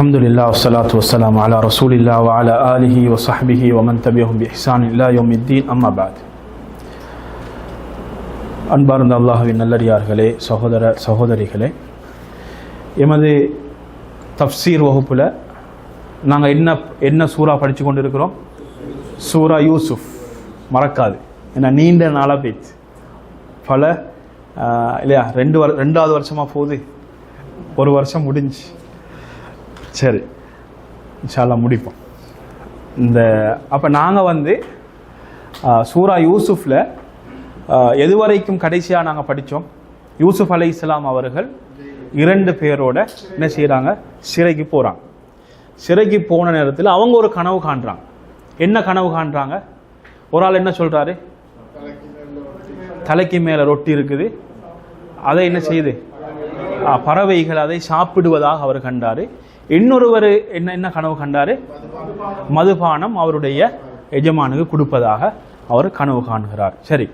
அலமதுல்லா வலாத்து வலாம் அலா ரசூலில்லா வாலா ஆலிஹி வசஹபிஹி வமன் தபியும் இஹ்சான் இல்லா யோமித்தீன் அம்மாபாத் அன்பார்ந்த அல்லாஹுவின் நல்லடியார்களே சகோதர சகோதரிகளே எமது தப்சீர் வகுப்பில் நாங்கள் என்ன என்ன சூறா படித்து கொண்டு இருக்கிறோம் சூரா யூசுஃப். மறக்காது. ஏன்னா நீண்ட நாளாக பேச்சு பல இல்லையா ரெண்டு வர ரெண்டாவது வருஷமாக போகுது. ஒரு வருஷம் முடிஞ்சு. சரி. இன்ஷால்லா முடிப்போம். இந்த அப்போ நாங்கள் வந்து சூரா யூசுஃபில் எது வரைக்கும் கடைசியாக நாங்கள் படித்தோம் யூசுப் அலை இஸ்லாம் அவர்கள் இரண்டு பேரோட என்ன செய்கிறாங்க சிறைக்கு போகிறாங்க சிறைக்கு போன நேரத்தில் அவங்க ஒரு கனவு காண்றாங்க. என்ன கனவு காண்றாங்க? ஒரு ஆள் என்ன சொல்கிறாரு தலைக்கு மேலே ரொட்டி இருக்குது. அதை என்ன செய்யுது பறவைகள் அதை சாப்பிடுவதாக அவர் கண்டாரு. இன்னொருவர் என்ன என்ன கனவு கண்டாரு? மதுபானம் அவருடைய எஜமானுக்கு கொடுப்பதாக அவர் கனவு காணுகிறார். சரி.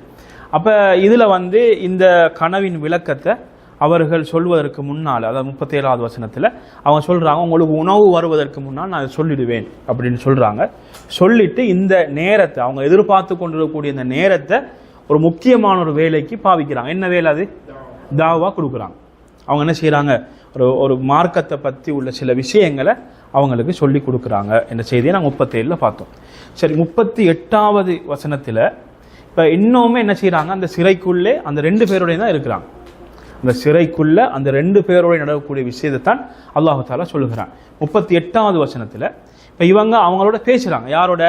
அப்ப இதுல வந்து இந்த கனவின் விளக்கத்தை அவர்கள் சொல்வதற்கு முன்னால் அதாவது முப்பத்தேழாவது வசனத்தில் அவங்க சொல்கிறாங்க உங்களுக்கு உணவு வருவதற்கு முன்னால் நான் சொல்லிடுவேன் அப்படின்னு சொல்கிறாங்க சொல்லிட்டு இந்த நேரத்தை அவங்க எதிர்பார்த்து கொண்டிருக்கக்கூடிய இந்த நேரத்தை ஒரு முக்கியமான ஒரு வேலைக்கு பாவிக்கிறாங்க. என்ன வேலை அது? தாவா கொடுக்குறாங்க. அவங்க என்ன செய்கிறாங்க ஒரு ஒரு மார்க்கத்தை பற்றி உள்ள சில விஷயங்களை அவங்களுக்கு சொல்லி கொடுக்குறாங்க. என்ற செய்தியை நாங்கள் முப்பத்தேழில் பார்த்தோம். சரி முப்பத்தி எட்டாவது வசனத்தில் இப்போ இன்னுமே என்ன செய்கிறாங்க அந்த சிறைக்குள்ளே அந்த ரெண்டு பேரோடையும் தான் இருக்கிறாங்க. அந்த சிறைக்குள்ள அந்த ரெண்டு பேரோட நடக்கக்கூடிய விஷயத்தை தான் அல்லாஹு சொல்லுகிறான். முப்பத்தி எட்டாவது வசனத்தில் இப்போ இவங்க அவங்களோட பேசுகிறாங்க யாரோட?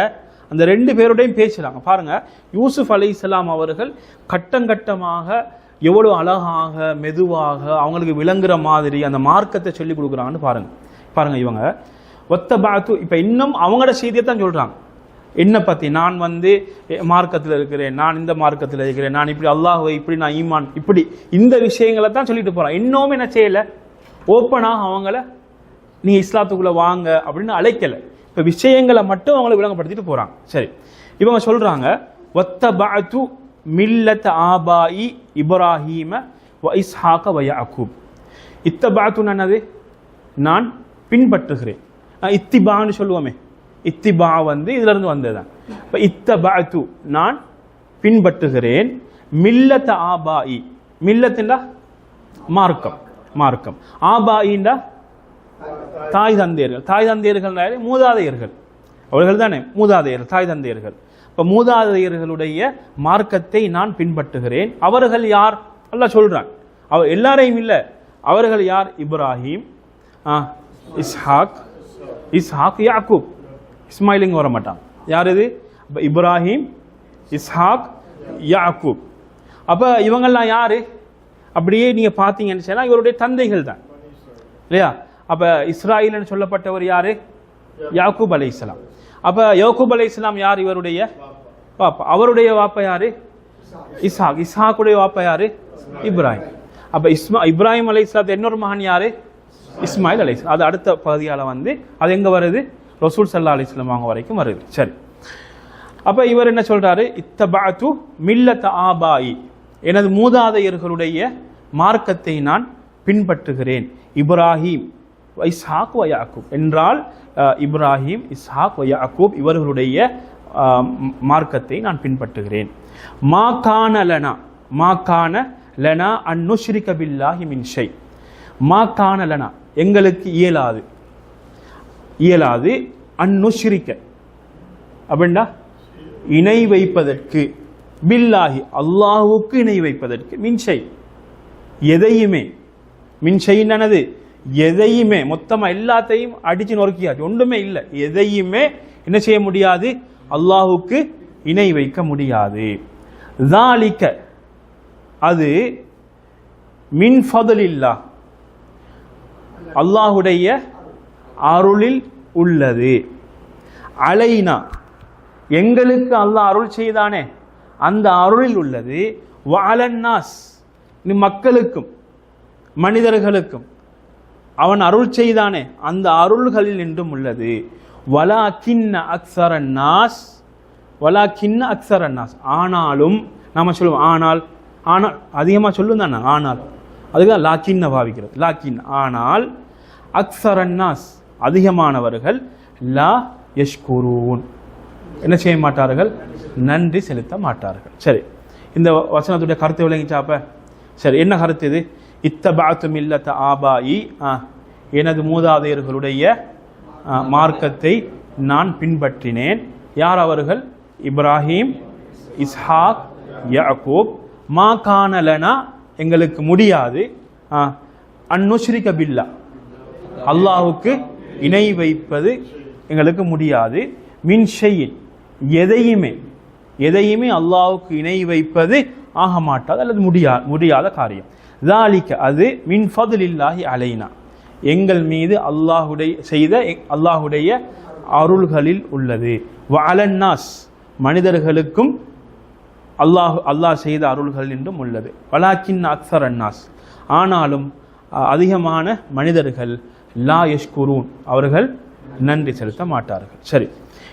அந்த ரெண்டு பேரோடையும் பேசுகிறாங்க பாருங்க யூசுப் இஸ்லாம் அவர்கள் கட்டங்கட்டமாக எவ்வளோ அழகாக மெதுவாக அவங்களுக்கு விளங்குற மாதிரி அந்த மார்க்கத்தை சொல்லி கொடுக்குறாங்கன்னு பாருங்க. பாருங்கள் இவங்க. ஒத்த பாத்து இப்போ இன்னும் அவங்களோட செய்தியை தான் சொல்கிறாங்க என்ன பற்றி நான் வந்து மார்க்கத்தில் இருக்கிறேன் நான் இந்த மார்க்கத்தில் இருக்கிறேன் நான் இப்படி அல்லாஹ்வை இப்படி நான் ஈமான் இப்படி இந்த விஷயங்களை தான் சொல்லிட்டு போகிறான் இன்னும் என்ன செய்யலை? ஓப்பனாக அவங்கள நீ இஸ்லாத்துக்குள்ளே வாங்க அப்படின்னு அழைக்கலை. இப்போ விஷயங்களை மட்டும் அவங்களை விளங்கப்படுத்திட்டு போகிறாங்க சரி. இவங்க சொல்கிறாங்க ஒத்த பாத்து மில்லத் ஆபாயி இப்ராஹீம வ இஸ்ஹாக வ யாக்கூப் இத்தபாத்துன்னு என்னது நான் பின்பற்றுகிறேன் இத்திபான்னு சொல்லுவோமே இத்திபா வந்து இதுல இருந்து வந்ததுதான் இப்போ இத்தபாத்து நான் பின்பற்றுகிறேன் மில்லத் ஆபாயி மில்லத்துண்டா மார்க்கம் மார்க்கம் ஆபாயிண்டா தாய் தந்தையர்கள் தாய் தந்தையர்கள் மூதாதையர்கள் அவர்கள் தானே மூதாதையர்கள் தாய் தந்தையர்கள் மூதாதையர்களுடைய மார்க்கத்தை நான் பின்பற்றுகிறேன். அவர்கள் யார்? அல்லாஹ் சொல்கிறான் அவர் எல்லாரையும் இல்லை. அவர்கள் யார்? இப்ராஹிம் ஆ, இஸ்ஹாக் இஸ்ஹாக் யாக்கூப். இஸ்மாயிலிங்க வர மாட்டான் யார் இது? அப்ப இப்ராஹிம் இஸ்ஹாக் யாக்கூப். அப்போ இவங்கெல்லாம் யார்? அப்படியே நீங்கள் பார்த்தீங்கன்னு சொன்னால் இவருடைய தந்தைகள் தான். இல்லையா? அப்போ இஸ்ராயில்னு சொல்லப்பட்டவர் யார்? யாக்கூப் அலை இஸ்லாம் அப்ப யோகூப் அலை இஸ்லாம் யார் இவருடைய? பாப்பா. அவருடைய வாப்பா யாரு? இசாக். இசாக்குடைய வாப்பா யாரு? இப்ராஹிம். அப்ப இஸ்மா இப்ராஹிம் அலை இஸ்லாத்து இன்னொரு மகன் யாரு? இஸ்மாயில் அலை அது அடுத்த பகுதியால வந்து அது எங்க வருது? ரசூல் சல்லா அலி இஸ்லாம் அவங்க வரைக்கும் வருது. சரி. அப்ப இவர் என்ன சொல்றாரு? இத்தபாத்து மில்லத் ஆபாயி. எனது மூதாதையர்களுடைய மார்க்கத்தை நான் பின்பற்றுகிறேன். இப்ராஹிம் இஸ்ஹாக் வ யாக்கூப். என்றால் இப்ராஹிம் இஸ்ஹாக் வ யாக்கூப் இவர்களுடைய மார்க்கத்தை நான் பின்பற்றுகிறேன். மா கான லனா மா கான லனா அன் நுஷ்ரிக பில்லாஹி மின் ஷை. மா கான லனா எங்களுக்கு இயலாது. இயலாது அந்நுஷ்ரிக்க அப்படின்னா இணை வைப்பதற்கு பில்லாஹி அல்லாஹுக்கு இணை வைப்பதற்கு மின்ஷை எதையுமே. மின்சைன்னது எதையுமே மொத்தமா எல்லாத்தையும் அடிச்சு நொறுக்கியாச்சு. ஒன்றுமே இல்லை. எதையுமே என்ன செய்ய முடியாது? அல்லாஹுக்கு இணை வைக்க முடியாது. தாலிக்க அது மின் ஃபதலில்லா. அல்லாஹுடைய அருளில் உள்ளது. அலைனா எங்களுக்கு அல்லாஹ் அருள் செய்தானே அந்த அருளில் உள்ளது. வாலன்னாஸ் மக்களுக்கும் மனிதர்களுக்கும். அவன் அருள் செய்தானே. அந்த அருள்களில் என்றும் உள்ளது. வலா கிண்ண அக்சர நாஸ் வலா கிண்ண அக்சர நாஸ் ஆனாலும் நாம சொல்லுவோம் ஆனால் ஆனால் அதிகமாக சொல்லும் தானே ஆனால் அதுதான் லாக்கின்னு பாவிக்கிறது. லாக்கின் ஆனால் அக்சரன்னாஸ் அதிகமானவர்கள் லா யஷ்குரூன். என்ன செய்ய மாட்டார்கள்? நன்றி செலுத்த மாட்டார்கள். சரி இந்த வசனத்துடைய கருத்தை விளங்கிச்சாப்ப சரி என்ன கருத்து இது? இத்தபாத்து மில்லத்த ஆபாயி ஆ, எனது மூதாதையர்களுடைய மார்க்கத்தை நான் பின்பற்றினேன். யார் அவர்கள்? இப்ராஹிம் இஸ்ஹாக் யாக்கூப். மா கானலனா எங்களுக்கு முடியாது. ஆ, பில்லா. அல்லாஹுக்கு இணை வைப்பது எங்களுக்கு முடியாது. மின்ஷையின் எதையுமே எதையுமே அல்லாஹுக்கு இணை வைப்பது ஆக மாட்டாது அல்லது முடியா முடியாத காரியம். தாலிக்க அது மின் ஃபதுலில்லாஹி அலைனா எங்கள் மீது அல்லாஹுடைய செய்த எ- அல்லாஹுடைய அருள்களில் உள்ளது. வலன்னாஸ் மனிதர்களுக்கும் அல்லாஹ் அல்லாஹ் செய்த அருள்கள் என்றும் உள்ளது. வலாக்கின் அக்சர் அன்னாஸ் ஆனாலும் அதிகமான மனிதர்கள் லா யஷ்குரூன் அவர்கள் நன்றி செலுத்த மாட்டார்கள். சரி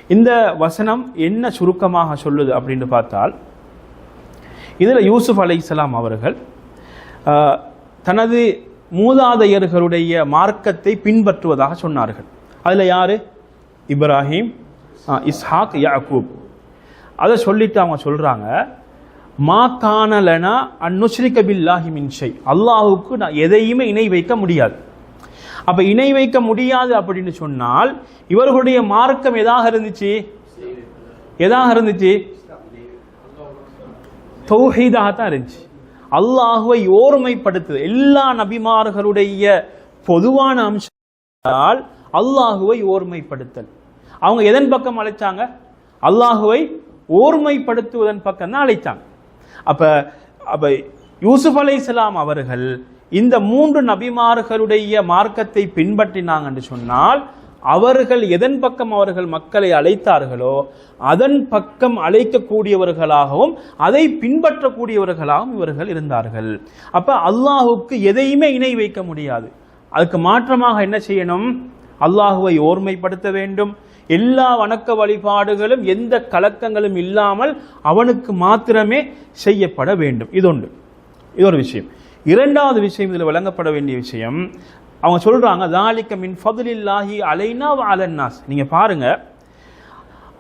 இந்த வசனம் என்ன சுருக்கமாக சொல்லுது அப்படின்னு பார்த்தால் இதில் யூசுப் இஸ்லாம் அவர்கள் தனது மூதாதையர்களுடைய மார்க்கத்தை பின்பற்றுவதாக சொன்னார்கள். அதில் யாரு? இப்ராஹிம் இஸ்ஹாக் யாக்கூப். அதை சொல்லிட்டு அவங்க சொல்றாங்க மா காணலனா அந்நுஷ்ரிக பில்லாஹி மின்ஷை அல்லாஹுக்கு நான் எதையுமே இணை வைக்க முடியாது. அப்ப இணை வைக்க முடியாது அப்படின்னு சொன்னால் இவர்களுடைய மார்க்கம் எதாக இருந்துச்சு? எதாக இருந்துச்சு? தௌஹீதாக தான் இருந்துச்சு. அல்லாஹுவை ஓர்மைப்படுத்துது எல்லா நபிமார்களுடைய பொதுவான அம்சத்தால் அல்லாஹுவை ஓர்மைப்படுத்தல் அவங்க எதன் பக்கம் அழைச்சாங்க? அல்லாஹுவை ஓர்மைப்படுத்துவதன் பக்கம் தான் அழைத்தாங்க அப்ப அப்ப யூசுப் அலைஹிஸ்ஸலாம் அவர்கள் இந்த மூன்று நபிமார்களுடைய மார்க்கத்தை பின்பற்றினாங்க என்று சொன்னால் அவர்கள் எதன் பக்கம் அவர்கள் மக்களை அழைத்தார்களோ அதன் பக்கம் அழைக்கக்கூடியவர்களாகவும் அதை பின்பற்றக்கூடியவர்களாகவும் இவர்கள் இருந்தார்கள். அப்ப அல்லாஹுக்கு எதையுமே இணை வைக்க முடியாது. அதுக்கு மாற்றமாக என்ன செய்யணும்? அல்லாஹுவை ஓர்மைப்படுத்த வேண்டும். எல்லா வணக்க வழிபாடுகளும் எந்த கலக்கங்களும் இல்லாமல் அவனுக்கு மாத்திரமே செய்யப்பட வேண்டும். இதொன்று இது ஒரு விஷயம். இரண்டாவது விஷயம் இதில் வழங்கப்பட வேண்டிய விஷயம் அவங்க சொல்றாங்க தாலிக்க மின் ஃபதுலில்லாஹி அலைனா அலன்னாஸ் நீங்க பாருங்க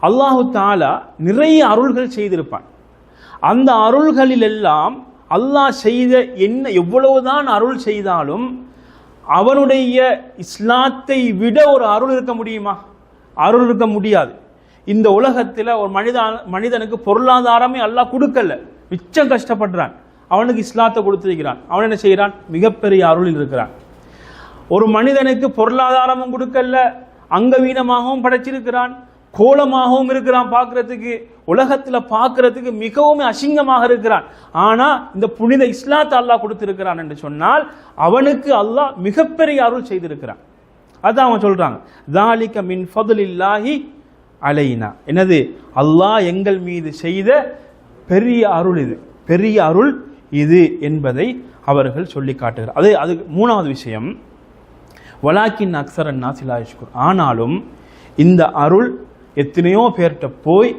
அல்லாஹு தாலா நிறைய அருள்கள் செய்திருப்பான். அந்த அருள்களில் எல்லாம் அல்லாஹ் செய்த என்ன எவ்வளவுதான் அருள் செய்தாலும் அவனுடைய இஸ்லாத்தை விட ஒரு அருள் இருக்க முடியுமா? அருள் இருக்க முடியாது. இந்த உலகத்தில் ஒரு மனித மனிதனுக்கு பொருளாதாரமே அல்லாஹ் கொடுக்கல. மிச்சம் கஷ்டப்படுறான். அவனுக்கு இஸ்லாத்தை கொடுத்திருக்கிறான். அவன் என்ன செய்கிறான்? மிகப்பெரிய அருளில் இருக்கிறான். ஒரு மனிதனுக்கு பொருளாதாரமும் கொடுக்கல அங்கவீனமாகவும் படைச்சிருக்கிறான் கோலமாகவும் இருக்கிறான் பார்க்கறதுக்கு உலகத்தில் பார்க்கறதுக்கு மிகவும் அசிங்கமாக இருக்கிறான். ஆனால் இந்த புனித இஸ்லாத்தை அல்லாஹ் கொடுத்திருக்கிறான் என்று சொன்னால் அவனுக்கு அல்லாஹ் மிகப்பெரிய அருள் செய்திருக்கிறான். அதான் அவன் சொல்கிறாங்க தாலிக மின் ஃபதுலில்லாஹி அலைனா. என்னது? அல்லாஹ் எங்கள் மீது செய்த பெரிய அருள் இது. பெரிய அருள் இது என்பதை அவர்கள் சொல்லி காட்டுகிறார். அது அது மூணாவது விஷயம். வலாக்கின் அக்சரன் நாசிலாயுஷ்குர் ஆனாலும் இந்த அருள் எத்தனையோ பேர்கிட்ட போய்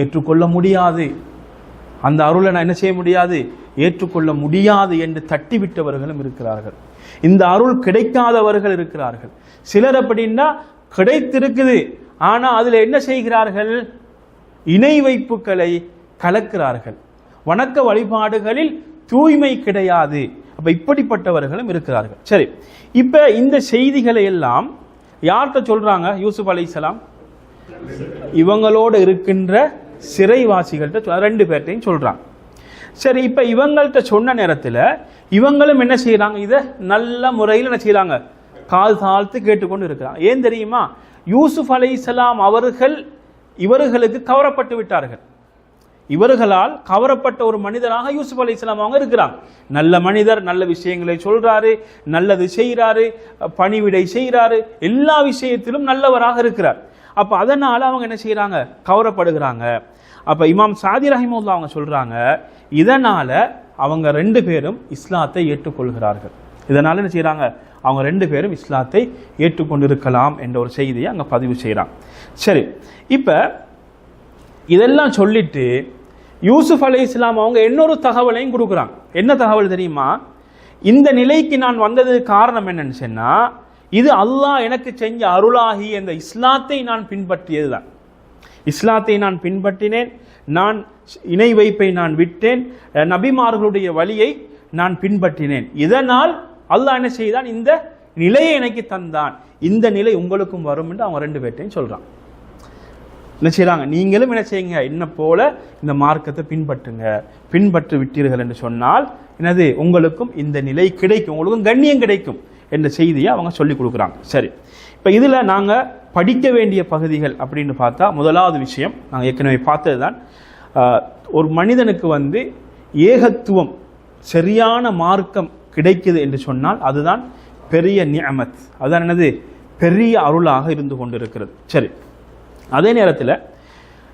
ஏற்றுக்கொள்ள முடியாது. அந்த அருளை நான் என்ன செய்ய முடியாது? ஏற்றுக்கொள்ள முடியாது என்று தட்டிவிட்டவர்களும் இருக்கிறார்கள். இந்த அருள் கிடைக்காதவர்கள் இருக்கிறார்கள். சிலர் அப்படின்னா கிடைத்திருக்குது. ஆனால் அதில் என்ன செய்கிறார்கள்? இணை வைப்புகளை கலக்கிறார்கள். வணக்க வழிபாடுகளில் தூய்மை கிடையாது. அப்ப இப்படிப்பட்டவர்களும் இருக்கிறார்கள். சரி இப்ப இந்த செய்திகளை எல்லாம் யார்கிட்ட சொல்றாங்க? யூசுப் அலைஹிஸ்ஸலாம் இவங்களோட இருக்கின்ற சிறைவாசிகள்கிட்ட சொ- ரெண்டு பேர்ட்டையும் சொல்றாங்க சரி இப்ப இவங்கள்ட்ட சொன்ன நேரத்துல இவங்களும் என்ன செய்கிறாங்க இதை நல்ல முறையில் என்ன செய்கிறாங்க கால் தாழ்த்து கேட்டுக்கொண்டு இருக்கிறாங்க. ஏன் தெரியுமா? யூசுப் அலைஹிஸ்ஸலாம் அவர்கள் இவர்களுக்கு கவரப்பட்டு விட்டார்கள். இவர்களால் கவரப்பட்ட ஒரு மனிதராக யூசுப் அலி இஸ்லாம் அவங்க இருக்கிறாங்க. நல்ல மனிதர் நல்ல விஷயங்களை சொல்றாரு நல்லது செய்கிறாரு பணிவிடை செய்கிறாரு எல்லா விஷயத்திலும் நல்லவராக இருக்கிறார். அப்போ அதனால் அவங்க என்ன செய்கிறாங்க கவரப்படுகிறாங்க. அப்போ இமாம் சாதி ரஹிமுல்லா அவங்க சொல்கிறாங்க இதனால் அவங்க ரெண்டு பேரும் இஸ்லாத்தை ஏற்றுக்கொள்கிறார்கள். இதனால் என்ன செய்கிறாங்க அவங்க ரெண்டு பேரும் இஸ்லாத்தை ஏற்றுக்கொண்டிருக்கலாம் என்ற ஒரு செய்தியை அங்கே பதிவு செய்கிறாங்க சரி இப்போ இதெல்லாம் சொல்லிட்டு யூசுப் அலை இஸ்லாம் அவங்க இன்னொரு தகவலையும் கொடுக்குறாங்க. என்ன தகவல் தெரியுமா? இந்த நிலைக்கு நான் வந்ததுக்கு காரணம் என்னன்னு சொன்னா இது அல்லாஹ் எனக்கு செஞ்ச அருளாகி அந்த இஸ்லாத்தை நான் பின்பற்றியதுதான். இஸ்லாத்தை நான் பின்பற்றினேன் நான் இணை வைப்பை நான் விட்டேன் நபிமார்களுடைய வழியை நான் பின்பற்றினேன். இதனால் அல்லாஹ் என்ன செய்தான்? இந்த நிலையை எனக்கு தந்தான். இந்த நிலை உங்களுக்கும் வரும் என்று அவங்க ரெண்டு பேர்ட்டையும் சொல்றான் என்ன செய்கிறாங்க நீங்களும் என்ன செய்யுங்க? என்ன போல இந்த மார்க்கத்தை பின்பற்றுங்க. பின்பற்றி விட்டீர்கள் என்று சொன்னால் என்னது? உங்களுக்கும் இந்த நிலை கிடைக்கும். உங்களுக்கும் கண்ணியம் கிடைக்கும் என்ற செய்தியை அவங்க சொல்லி கொடுக்குறாங்க. சரி. இப்போ இதில் நாங்கள் படிக்க வேண்டிய பகுதிகள் அப்படின்னு பார்த்தா முதலாவது விஷயம் நாங்கள் ஏற்கனவே பார்த்தது தான் ஒரு மனிதனுக்கு வந்து ஏகத்துவம் சரியான மார்க்கம் கிடைக்குது என்று சொன்னால் அதுதான் பெரிய நியமத். அதுதான் என்னது? பெரிய அருளாக இருந்து கொண்டிருக்கிறது. சரி. அதே நேரத்தில்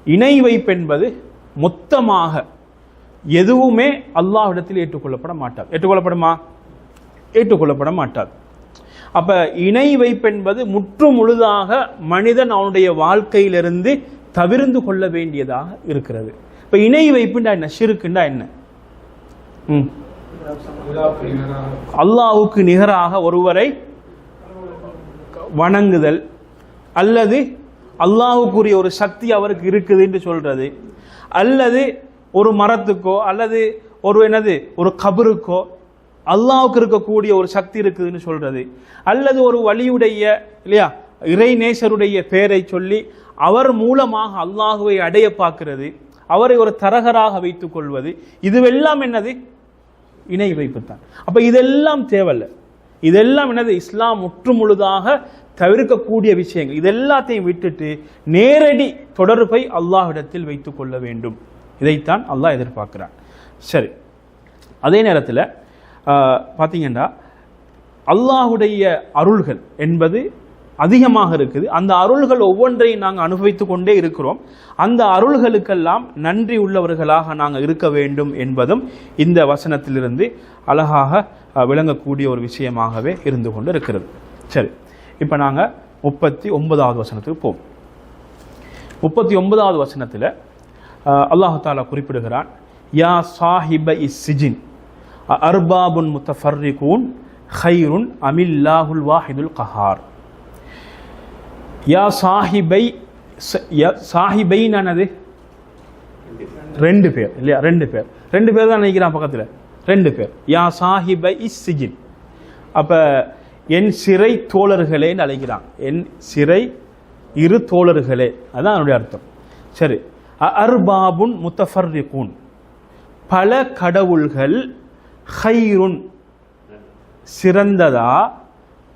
இணை வைப்பு என்பது மொத்தமாக எதுவுமே அல்லாஹ்விடத்தில் ஏற்றுக்கொள்ளப்பட மாட்டாது. ஏற்றுக்கொள்ளப்படுமா? ஏற்றுக்கொள்ளப்பட மாட்டாது. அப்ப இணை வைப்பு என்பது முற்று முழுதாக மனிதன் அவனுடைய வாழ்க்கையிலிருந்து தவிர்ந்து கொள்ள வேண்டியதாக இருக்கிறது. இப்ப இணை வைப்புண்டா என்ன? சிறுக்குண்டா என்ன? ம். நிகராக ஒருவரை வணங்குதல் அல்லது அல்லாஹுக்குரிய ஒரு சக்தி அவருக்கு இருக்குது என்று சொல்றது. அல்லது ஒரு மரத்துக்கோ அல்லது ஒரு என்னது ஒரு கபருக்கோ அல்லாவுக்கு இருக்கக்கூடிய ஒரு சக்தி இருக்குதுன்னு சொல்றது. அல்லது ஒரு வழியுடைய இல்லையா இறைநேசருடைய பெயரை சொல்லி அவர் மூலமாக அல்லாஹுவை அடைய பார்க்கிறது. அவரை ஒரு தரகராக வைத்துக் கொள்வது. இதுவெல்லாம் என்னது? இணை வைப்பு தான் அப்ப இதெல்லாம் தேவையில்லை. இதெல்லாம் என்னது? இஸ்லாம் முற்று முழுதாக தவிர்க்கக்கூடிய விஷயங்கள். இதெல்லாத்தையும் விட்டுட்டு நேரடி தொடர்பை அல்லாஹ்விடத்தில் வைத்துக் கொள்ள வேண்டும். இதைத்தான் அல்லாஹ் எதிர்பார்க்கிறான். சரி. அதே நேரத்தில் பார்த்தீங்கன்னா அல்லாஹுடைய அருள்கள் என்பது அதிகமாக இருக்குது. அந்த அருள்கள் ஒவ்வொன்றையும் நாங்கள் அனுபவித்து கொண்டே இருக்கிறோம். அந்த அருள்களுக்கெல்லாம் நன்றி உள்ளவர்களாக நாங்கள் இருக்க வேண்டும் என்பதும் இந்த வசனத்திலிருந்து அழகாக விளங்கக்கூடிய ஒரு விஷயமாகவே இருந்து கொண்டு இருக்கிறது சரி இப்போ நாங்கள் முப்பத்தி ஒன்பதாவது வசனத்துக்கு போவோம். முப்பத்தி ஒன்பதாவது வசனத்தில் அல்லாஹு தாலா குறிப்பிடுகிறான் யா சாஹிப இஸ் சிஜின் அர்பாபுன் முத்தஃபர்ரிகூன் ஹைருன் அமில்லாஹுல் வாஹிதுல் கஹார் யா சாஹிபை சாஹிபை நானது ரெண்டு பேர் இல்லையா ரெண்டு பேர் ரெண்டு பேர் தான் நினைக்கிறான் பக்கத்தில் ரெண்டு பேர். யா சாஹிப இஸ் சிஜின் அப்போ என் சிறை தோழர்களேன்னு அழைக்கிறான். என் சிறை இரு தோழர்களே. அதான் அதனுடைய அர்த்தம். சரி. அர்பாபுன் முத்தஃபர்ரிகூன். பல கடவுள்கள் ஹைருன். சிறந்ததா?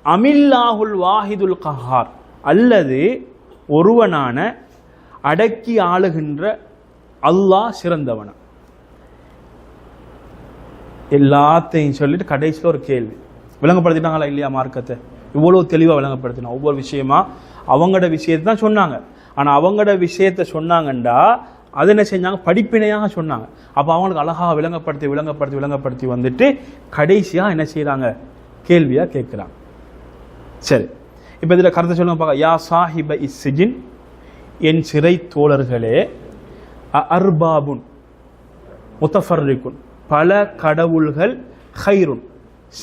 அமில்லாஹுல் வாஹிதுல் கஹார். அல்லது ஒருவனான அடக்கி ஆளுகின்ற அல்லாஹ் சிறந்தவனா? எல்லாத்தையும் சொல்லிட்டு கடைசியில் ஒரு கேள்வி. விளங்கப்படுத்திட்டாங்களா இல்லையா மார்க்கத்தை இவ்வளோ தெளிவாக விளங்கப்படுத்தினா ஒவ்வொரு விஷயமா அவங்களோட விஷயத்தை தான் சொன்னாங்க. ஆனால் அவங்களோட விஷயத்தை சொன்னாங்கண்டா அது என்ன செஞ்சாங்க? படிப்பினையாக சொன்னாங்க. அப்போ அவங்களுக்கு அழகாக விளங்கப்படுத்தி விளங்கப்படுத்தி விளங்கப்படுத்தி வந்துட்டு கடைசியாக என்ன செய்கிறாங்க கேள்வியாக கேட்குறாங்க. சரி. இப்போ இதில் கருத்தை சொல்லுங்க பார்க்க. யா சாஹிப இஸ்ஜின் என் சிறை தோழர்களே அ- அர்பாபுன் முத்தஃபர்ரிக்குன் பல கடவுள்கள் ஹைருன்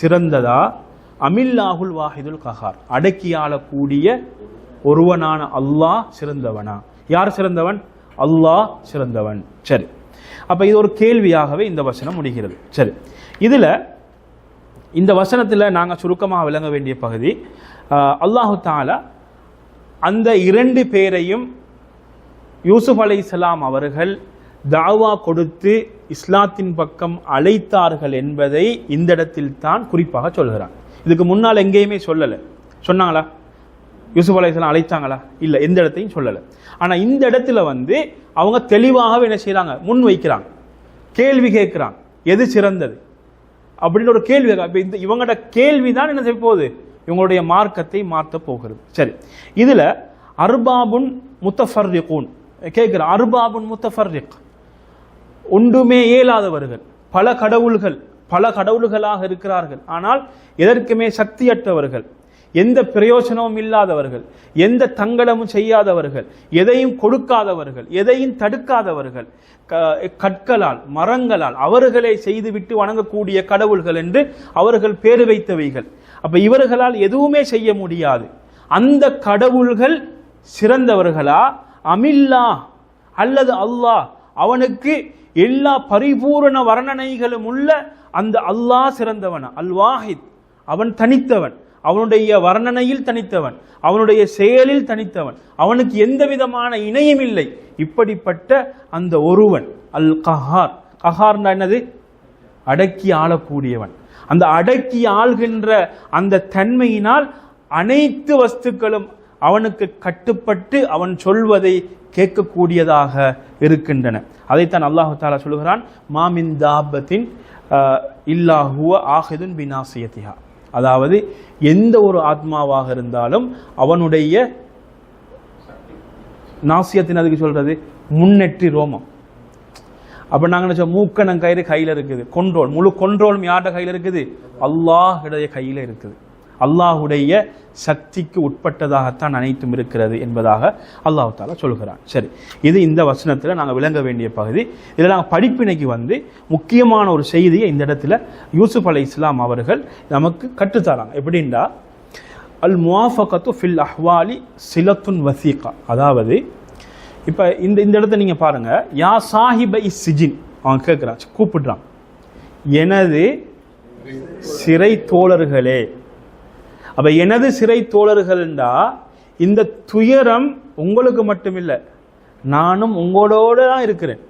சிறந்ததா? அமில்லாஹுல் வாஹிதுல் கஹார். அடக்கியாளக்கூடிய ஒருவனான அல்லாஹ் சிறந்தவனா. யார் சிறந்தவன்? அல்லாஹ் சிறந்தவன். சரி. அப்ப இது ஒரு கேள்வியாகவே இந்த வசனம் முடிகிறது. சரி. இதுல இந்த வசனத்தில் நாங்கள் சுருக்கமாக விளங்க வேண்டிய பகுதி அல்லாஹு தாலா அந்த இரண்டு பேரையும் யூசுப் அலைஹிஸ்ஸலாம் அவர்கள் தாவா கொடுத்து இஸ்லாத்தின் பக்கம் அழைத்தார்கள் என்பதை இந்த இடத்தில் தான் குறிப்பாக சொல்கிறார் இதுக்கு முன்னால் எங்கேயுமே சொல்லலை. சொன்னாங்களா? யூசுப் அலைஹிஸ்ஸலாம் அழைத்தாங்களா? இல்லை எந்த இடத்தையும் சொல்லலை. ஆனால் இந்த இடத்துல வந்து அவங்க தெளிவாகவே என்ன செய்கிறாங்க முன் வைக்கிறாங்க. கேள்வி கேட்குறாங்க. எது சிறந்தது? அப்படின்னு ஒரு கேள்வி இப்போ இந்த இவங்களோட கேள்வி தான் என்ன செய்ய போகுது? இவங்களுடைய மார்க்கத்தை மாற்ற போகிறது. சரி. இதில் அர்பாபுன் முத்தஃபர்ரிகூன். கேட்குற அர்பாபுன் முத்தஃபர்ரிக். ஒன்றுமே இயலாதவர்கள். பல கடவுள்கள் பல கடவுள்களாக இருக்கிறார்கள். ஆனால் எதற்குமே சக்தியற்றவர்கள் எந்த பிரயோஜனமும் இல்லாதவர்கள் எந்த தங்கடமும் செய்யாதவர்கள் எதையும் கொடுக்காதவர்கள் எதையும் தடுக்காதவர்கள் க- கற்களால் மரங்களால் அவர்களே செய்துவிட்டு வணங்கக்கூடிய கடவுள்கள் என்று அவர்கள் பேர் வைத்தவைகள். அப்ப இவர்களால் எதுவுமே செய்ய முடியாது. அந்த கடவுள்கள் சிறந்தவர்களா? அமில்லா அல்லது அல்லாஹ் அவனுக்கு எல்லா பரிபூரண வர்ணனைகளும் உள்ள அந்த அல்லாஹ் சிறந்தவன் அல் வாஹித் அவன் தனித்தவன். அவனுடைய வர்ணனையில் தனித்தவன். அவனுடைய செயலில் தனித்தவன். அவனுக்கு எந்த விதமான இணையும் இல்லை. இப்படிப்பட்ட அந்த ஒருவன் அல் கஹார் கஹார்னா என்னது? அடக்கி ஆளக்கூடியவன். அந்த அடக்கி ஆள்கின்ற அந்த தன்மையினால் அனைத்து வஸ்துக்களும் அவனுக்கு கட்டுப்பட்டு அவன் சொல்வதை கேட்கக்கூடியதாக இருக்கின்றன. அதைத்தான் அல்லாஹு தாலா சொல்கிறான் மாமின் தாபத்தின் இல்லாஹுவ ஆஹிதுன் பினாசியத்திஹா. அதாவது எந்த ஒரு ஆத்மாவாக இருந்தாலும் அவனுடைய நாசியத்தின் அதுக்கு சொல்றது முன்னெற்றி ரோமம். அப்ப நாங்க நினைச்ச மூக்கணம் கயிறு கையில இருக்குது கொண்ட்ரோல் முழு கொண்ட்ரோலும் யார்ட கையில இருக்குது? அல்லாஹுடைய கையில இருக்குது. அல்லாஹுடைய சக்திக்கு உட்பட்டதாகத்தான் அனைத்தும் இருக்கிறது என்பதாக அல்லாஹு தாலா சொல்கிறான். சரி இது இந்த வசனத்தில் நாங்கள் விளங்க வேண்டிய பகுதி. இதில் நாங்கள் படிப்பினைக்கு வந்து முக்கியமான ஒரு செய்தியை இந்த இடத்துல யூசுப் அலை இஸ்லாம் அவர்கள் நமக்கு கற்றுத்தராங்க. எப்படின்னா அல் முவாஃபகத்து ஃபில் அஹ்வாலி சிலத்துன் வசீகா. அதாவது இப்போ இந்த இந்த இடத்த நீங்கள் பாருங்கள் யா சாஹிப இஸ் சிஜின் அவன் கேட்குறான் கூப்பிடுறான். எனது சிறை தோழர்களே அப்ப எனது சிறை தோழர்கள்டா இந்த துயரம் உங்களுக்கு மட்டுமில்லை நானும் உங்களோட தான் இருக்கிறேன்.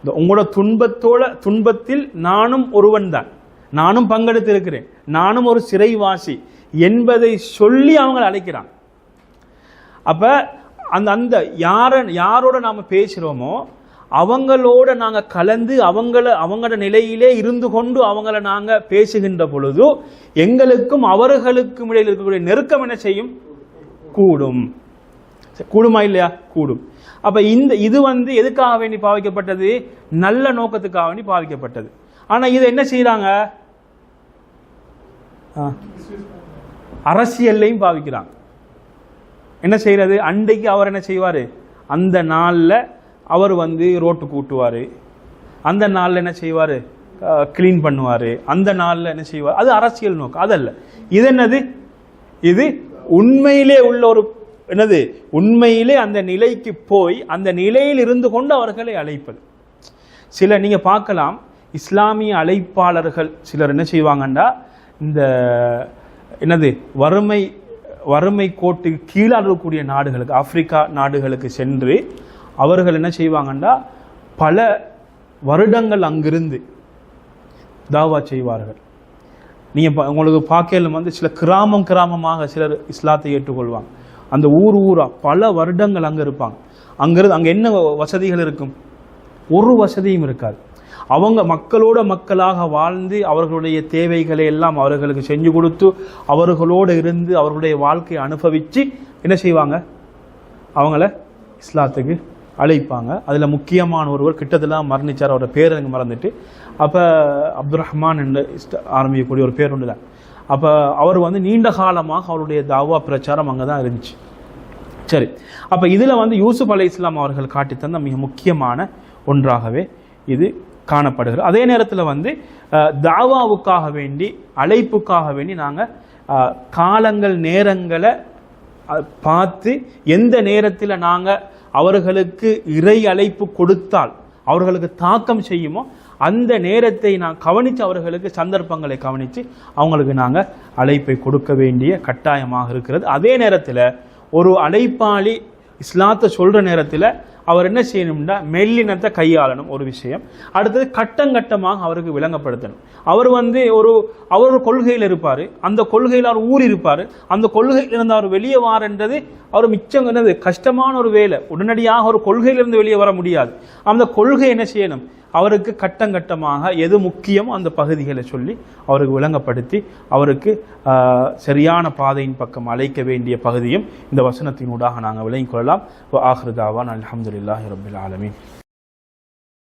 இந்த உங்களோட துன்பத்தோட துன்பத்தில் நானும் ஒருவன் தான். நானும் பங்கெடுத்து இருக்கிறேன் நானும் ஒரு சிறைவாசி என்பதை சொல்லி அவங்க அழைக்கிறான். அப்ப அந்த அந்த யார யாரோட நாம பேசுறோமோ அவங்களோட நாங்கள் கலந்து அவங்கள அவங்களோட நிலையிலே இருந்து கொண்டு அவங்கள நாங்கள் பேசுகின்ற பொழுது எங்களுக்கும் அவர்களுக்கும் இடையில் இருக்கக்கூடிய நெருக்கம் என்ன செய்யும்? கூடும். கூடுமா இல்லையா? கூடும். அப்ப இந்த இது வந்து எதுக்காக வேண்டி பாவிக்கப்பட்டது? நல்ல நோக்கத்துக்காக வேண்டி பாவிக்கப்பட்டது. ஆனா இது என்ன செய்யறாங்க அரசியல்லையும் பாவிக்கிறாங்க. என்ன செய்யறது அன்றைக்கு அவர் என்ன செய்வாரு? அந்த நாளில் அவர் வந்து ரோட்டு கூட்டுவார். அந்த நாளில் என்ன செய்வார்? க்ளீன் பண்ணுவார். அந்த நாளில் என்ன செய்வார்? அது அரசியல் நோக்கம். அதல்ல. இது என்னது? இது உண்மையிலே உள்ள ஒரு என்னது? உண்மையிலே அந்த நிலைக்கு போய் அந்த நிலையில் இருந்து கொண்டு அவர்களை அழைப்பது. சில நீங்கள் பார்க்கலாம். இஸ்லாமிய அழைப்பாளர்கள் சிலர் என்ன செய்வாங்கண்டா? இந்த என்னது? வறுமை வறுமை கோட்டுக்கு கீழே இருக்கக்கூடிய நாடுகளுக்கு ஆப்பிரிக்கா நாடுகளுக்கு சென்று அவர்கள் என்ன செய்வாங்கன்னா பல வருடங்கள் அங்கிருந்து தாவா செய்வார்கள். நீங்கள் உங்களுக்கு பார்க்கலும் வந்து சில கிராமம் கிராமமாக சிலர் இஸ்லாத்தை ஏற்றுக்கொள்வாங்க. அந்த ஊர் ஊராக பல வருடங்கள் அங்கே இருப்பாங்க. அங்கிருந்து அங்கே என்ன வசதிகள் இருக்கும்? ஒரு வசதியும் இருக்காது. அவங்க மக்களோட மக்களாக வாழ்ந்து அவர்களுடைய தேவைகளை எல்லாம் அவர்களுக்கு செஞ்சு கொடுத்து அவர்களோடு இருந்து அவர்களுடைய வாழ்க்கையை அனுபவித்து என்ன செய்வாங்க? அவங்கள இஸ்லாத்துக்கு அழைப்பாங்க. அதில் முக்கியமான ஒருவர் கிட்டத்தெல்லாம் மரணிச்சார். அவரோட பேர் எனக்கு மறந்துட்டு. அப்போ அப்துல் ரஹ்மான் என்று ஆரம்பிக்கக்கூடிய ஒரு பேர் உண்டு தான் அப்போ அவர் வந்து நீண்ட காலமாக அவருடைய தாவா பிரச்சாரம் அங்கே தான் இருந்துச்சு. சரி. அப்போ இதில் வந்து யூசுப் அலை இஸ்லாம் அவர்கள் காட்டித்தந்த மிக முக்கியமான ஒன்றாகவே இது காணப்படுகிறது. அதே நேரத்தில் வந்து தாவாவுக்காக வேண்டி அழைப்புக்காக வேண்டி நாங்கள் காலங்கள் நேரங்களை பார்த்து எந்த நேரத்தில் நாங்கள் அவர்களுக்கு இறை அழைப்பு கொடுத்தால் அவர்களுக்கு தாக்கம் செய்யுமோ அந்த நேரத்தை நான் கவனித்து அவர்களுக்கு சந்தர்ப்பங்களை கவனித்து அவங்களுக்கு நாங்கள் அழைப்பை கொடுக்க வேண்டிய கட்டாயமாக இருக்கிறது. அதே நேரத்தில் ஒரு அழைப்பாளி இஸ்லாத்தை சொல்கிற நேரத்தில் அவர் என்ன செய்யணும்னா மெல்லினத்தை கையாளணும் ஒரு விஷயம். அடுத்தது கட்டங்கட்டமாக அவருக்கு விளங்கப்படுத்தணும். அவர் வந்து ஒரு அவர் ஒரு கொள்கையில் இருப்பார். அந்த கொள்கையில் அவர் ஊர் இருப்பார். அந்த கொள்கையில் இருந்து அவர் வெளியே வாரன்றது அவர் மிச்சம் என்னது? கஷ்டமான ஒரு வேலை. உடனடியாக ஒரு கொள்கையிலிருந்து வெளியே வர முடியாது. அந்த கொள்கை என்ன செய்யணும்? அவருக்கு கட்டங்கட்டமாக எது முக்கியமோ அந்த பகுதிகளை சொல்லி அவருக்கு விளங்கப்படுத்தி அவருக்கு சரியான பாதையின் பக்கம் அழைக்க வேண்டிய பகுதியும் இந்த வசனத்தினூடாக நாங்கள் விளங்கிக் கொள்ளலாம். ஆஹ்ருதாவான் அலமதுல்லாஹி ரபில் ஆலமின்.